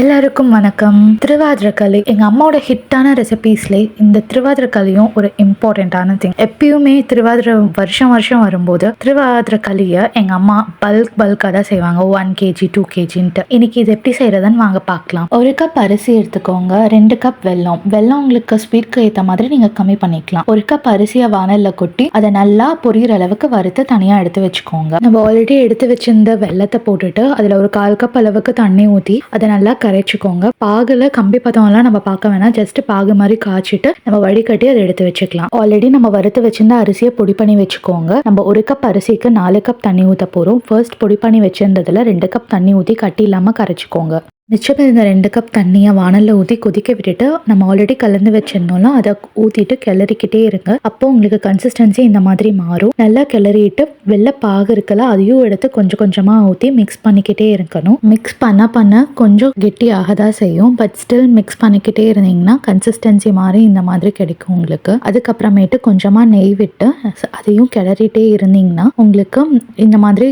எல்லாருக்கும் வணக்கம். திருவாதிரக்களி எங்கள் அம்மாவோட ஹிட்டான ரெசிபீஸ்லே இந்த திருவாதிரக்களியும் ஒரு இம்பார்ட்டண்ட்டான திங் எப்பயுமே திருவாதிரை வருஷம் வருஷம் வரும்போது திருவாதிரக்களியை எங்கள் அம்மா பல்க் பல்காக தான் செய்வாங்க. ஒன் கேஜி டூ கேஜின்ட்டு இன்னைக்கு இது எப்படி செய்கிறதுன்னு வாங்க பார்க்கலாம். ஒரு கப் அரிசி எடுத்துக்கோங்க. ரெண்டு கப் வெல்லம். வெல்லம் உங்களுக்கு ஸ்வீட்க்கு ஏற்ற மாதிரி நீங்கள் கம்மி பண்ணிக்கலாம். ஒரு கப் அரிசியை வானலில் கொட்டி அதை நல்லா பொரியிற அளவுக்கு வறுத்து தனியாக எடுத்து வச்சுக்கோங்க. நம்ம ஆல்ரெடி எடுத்து வச்சிருந்த வெல்லத்தை போட்டுட்டு அதில் ஒரு கால் கப் அளவுக்கு தண்ணி ஊற்றி அதை நல்லா கரைச்சிக்கோங்க. பாகுல கம்பி பதம்லாம் நம்ம பார்க்க வேணாம். ஜஸ்ட் பாகு மாதிரி காய்ச்சிட்டு நம்ம வடிகட்டி அதை எடுத்து வச்சுக்கலாம். ஆல்ரெடி நம்ம வறுத்து வச்சிருந்த அரிசியை பொடி பண்ணி வச்சுக்கோங்க. நம்ம ஒரு கப் அரிசிக்கு நாலு கப் தண்ணி ஊற்ற போகிறோம் ஃபர்ஸ்ட் பொடி பண்ணி வச்சிருந்ததுல ரெண்டு கப் தண்ணி ஊற்றி கட்டி இல்லாமல் கரைச்சிக்கோங்க. மிச்சம் இந்த ரெண்டு கப் தண்ணியை வானலில் ஊற்றி கொதிக்க விட்டுட்டு நம்ம ஆல்ரெடி கலந்து வச்சிருந்தோம்ல அதை ஊற்றிட்டு கிளறிக்கிட்டே இருங்க. அப்போ உங்களுக்கு கன்சிஸ்டன்சி இந்த மாதிரி மாறும். நல்லா கிளறிட்டு வெள்ளை பாகு இருக்கல அதையும் எடுத்து கொஞ்சம் கொஞ்சமாக ஊற்றி மிக்ஸ் பண்ணிக்கிட்டே இருக்கணும். மிக்ஸ் பண்ண பண்ண கொஞ்சம் கெட்டியாக தான் செய்யும். பட் ஸ்டில் மிக்ஸ் பண்ணிக்கிட்டே இருந்தீங்கன்னா கன்சிஸ்டன்சி மாதிரி இந்த மாதிரி கிடைக்கும் உங்களுக்கு. அதுக்கப்புறமேட்டு கொஞ்சமாக நெய் விட்டு அதையும் கிளறிட்டே இருந்தீங்கன்னா உங்களுக்கு இந்த மாதிரி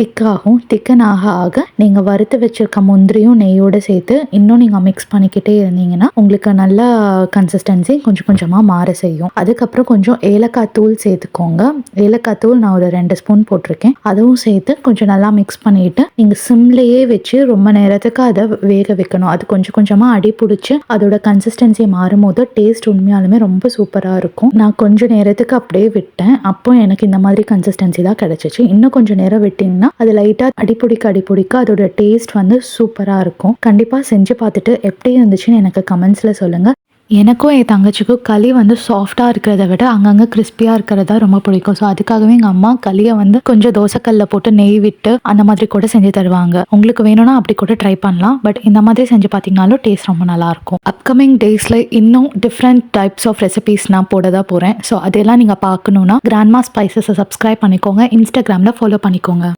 திக்காகும் திக்கன் ஆக ஆக நீங்கள் வறுத்து வச்சிருக்க முந்திரியும் நெய்யோடு சேர்த்து இன்னும் நீங்கள் மிக்ஸ் பண்ணிக்கிட்டே இருந்தீங்கன்னா உங்களுக்கு நல்ல கன்சிஸ்டன்சி கொஞ்சம் கொஞ்சமாக மாற செய்யும். அதுக்கப்புறம் கொஞ்சம் ஏலக்காய் தூள் சேர்த்துக்கோங்க. ஏலக்காய் தூள் நான் ஒரு ரெண்டு ஸ்பூன் போட்டிருக்கேன். அதுவும் சேர்த்து கொஞ்சம் நல்லா மிக்ஸ் பண்ணிட்டு நீங்கள் சிம்லேயே வச்சு ரொம்ப நேரத்துக்கு அதை வேக வைக்கணும். அது கொஞ்சம் கொஞ்சமாக அடி பிடிச்சி அதோட கன்சிஸ்டன்சி மாறும்போது டேஸ்ட் உண்மையாலுமே ரொம்ப சூப்பராக இருக்கும். நான் கொஞ்சம் நேரத்துக்கு அப்படியே விட்டேன். அப்போ எனக்கு இந்த மாதிரி கன்சிஸ்டன்சி தான் கிடச்சிச்சு. இன்னும் கொஞ்சம் நேரம் விட்டிங்கன்னா அது லைட்டாக அடிப்பிடிக்க அடிப்பிடிக்க அதோட டேஸ்ட் வந்து சூப்பராக இருக்கும். இருக்கும். கண்டிப்பாக செஞ்சு பார்த்துட்டு எப்படி இருந்துச்சுன்னு எனக்கு கமெண்ட்ஸில் சொல்லுங்கள் எனக்கும் என் தங்கச்சிக்கும் களி வந்து சாஃப்டாக இருக்கிறத விட அங்கங்கே கிறிஸ்பியாக இருக்கிறதா ரொம்ப பிடிக்கும். ஸோ அதுக்காகவே எங்கள் அம்மா களியை வந்து கொஞ்சம் தோசைக்கல்ல போட்டு நெய் விட்டு அந்த மாதிரி கூட செஞ்சு தருவாங்க. உங்களுக்கு வேணும்னா அப்படி கூட ட்ரை பண்ணலாம். பட் இந்த மாதிரி செஞ்சு பார்த்தீங்கனாலும் டேஸ்ட் ரொம்ப நல்லாயிருக்கும். அப்கமிங் டேஸில் இன்னும் டிஃப்ரெண்ட் டைப்ஸ் ஆஃப் ரெசிபீஸ் நான் போட தான் போகிறேன் ஸோ அதெல்லாம் நீங்கள் பார்க்கணுன்னா கிராண்ட்மா ஸ்பைசஸை சப்ஸ்கிரைப் பண்ணிக்கோங்க. இன்ஸ்டாகிராமில் ஃபாலோ பண்ணிக்கோங்க.